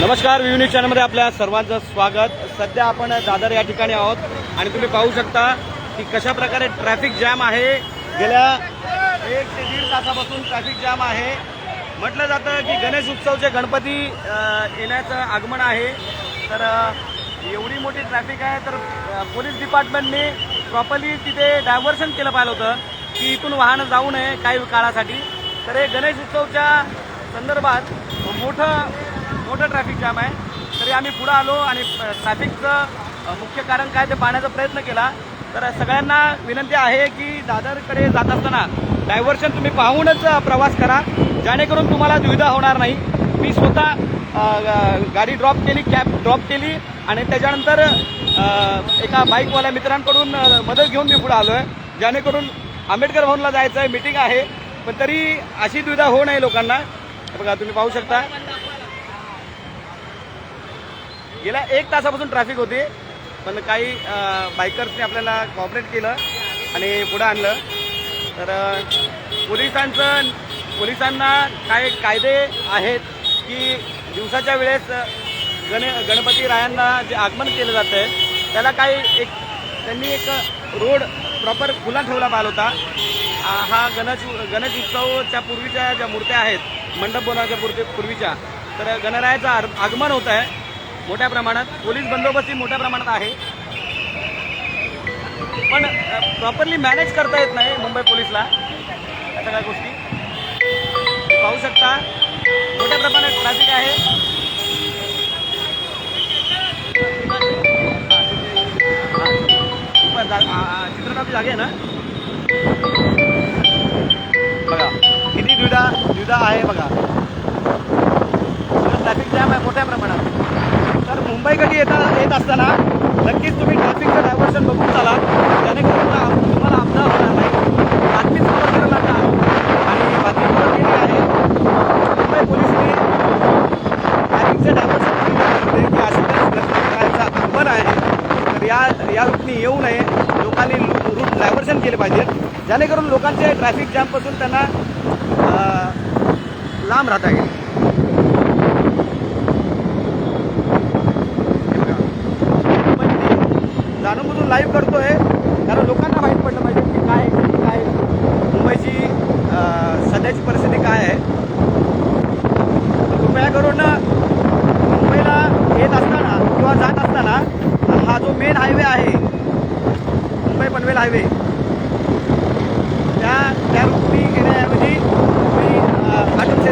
नमस्कार view news चॅनलमध्ये आपल्या सर्वांचं स्वागत. सध्या आपण दादर या ठिकाणी आहोत आणि तुम्ही पाहू शकता की कशा प्रकारे ट्रॅफिक जॅम आहे. गेल्या एक ते दीड तासापासून ट्रॅफिक जॅम आहे. म्हटलं जातं की गणेश उत्सवचे गणपती येण्याचं आगमन आहे. तर एवढी मोठी ट्रॅफिक आहे तर पोलीस डिपार्टमेंटने प्रॉपरली तिथे डायव्हर्शन केलं पाहिलं होतं की इथून वाहनं जाऊ नये काही काळासाठी. तर हे गणेश उत्सवच्या संदर्भात मोठं मोठं ट्रॅफिक जाम आहे. तरी आम्ही पुढं आलो आणि ट्रॅफिकचं मुख्य कारण काय ते पाहण्याचा प्रयत्न केला. तर सगळ्यांना विनंती आहे की दादरकडे जात असताना डायव्हर्शन तुम्ही पाहूनच प्रवास करा. जेणेकरून तुम्हाला दुविधा होणार नाही. मी स्वतः गाडी ड्रॉप केली कॅब ड्रॉप केली आणि त्याच्यानंतर एका बाईकवाल्या मित्रांकडून मदत घेऊन मी पुढे आलो आहे जेणेकरून आंबेडकर भवनला जायचं आहे मिटिंग आहे. पण तरी अशी दुविधा होऊ नये लोकांना. बघा तुम्ही पाहू शकता. गेल्या एक तासापासून ट्रॅफिक होती पण काही बायकर्सने आपल्याला कॉपरेट केलं आणि पुढं आणलं. तर पोलिसांचं पोलिसांना काय कायदे आहेत की दिवसाच्या वेळेस गण गणपती रायांना जे आगमन केलं जातं आहे त्याला काही एक त्यांनी एक रोड प्रॉपर खुला ठेवला पाहिला होता. हा गणेश गणेश उत्सवच्या पूर्वीच्या ज्या मूर्त्या आहेत मंडप बोलाच्या पूर्वी पूर्वीच्या तर गणरायाचं आर- आगमन होत आहे मोठ्या प्रमाणात पोलीस बंदोबस्ती मोठ्या प्रमाणात आहे. पण प्रॉपरली मॅनेज करता येत नाही मुंबई पोलीसला. अशा सगळ्या गोष्टी. पाहू शकता मोठ्या प्रमाणात ट्रॅफिक आहे. पण जा- जागे आहे ना? बघा किती दुविधा दुविधा आहे बघा ट्रॅफिक जॅम आहे मोठ्या प्रमाणात तर मुंबईकडे येता येत असताना नक्कीच तुम्ही ट्रॅफिकचं डायव्हर्शन बघून चाला. जेणेकरून तुम्हाला अपघात होणार नाही. बातमी समोर करायला आणि बातमी समोर केली आहे मुंबई पोलिसने ट्रॅफिकचं डायव्हर्शन केलेलं की अशा प्रकारचं आहे. तर या या रूटनी येऊ नये. लोकांनी रूट डायव्हर्शन केले पाहिजे. जेणेकरून लोकांचे ट्रॅफिक जॅमपासून त्यांना लांब राहता येईल हे बघा. मुंबईमध्ये लाईव्ह करतो लाईव्ह करतोय. कारण लोकांना माहीत पडलं पाहिजे की काय काय मुंबईची सध्याची परिस्थिती काय आहे. तर कृपया करून मुंबईला येत असताना किंवा जात असताना हा जो मेन हायवे आहे मुंबई पनवेल हायवे त्या त्या रूटनी येण्याऐवजी तुम्ही अं, आटम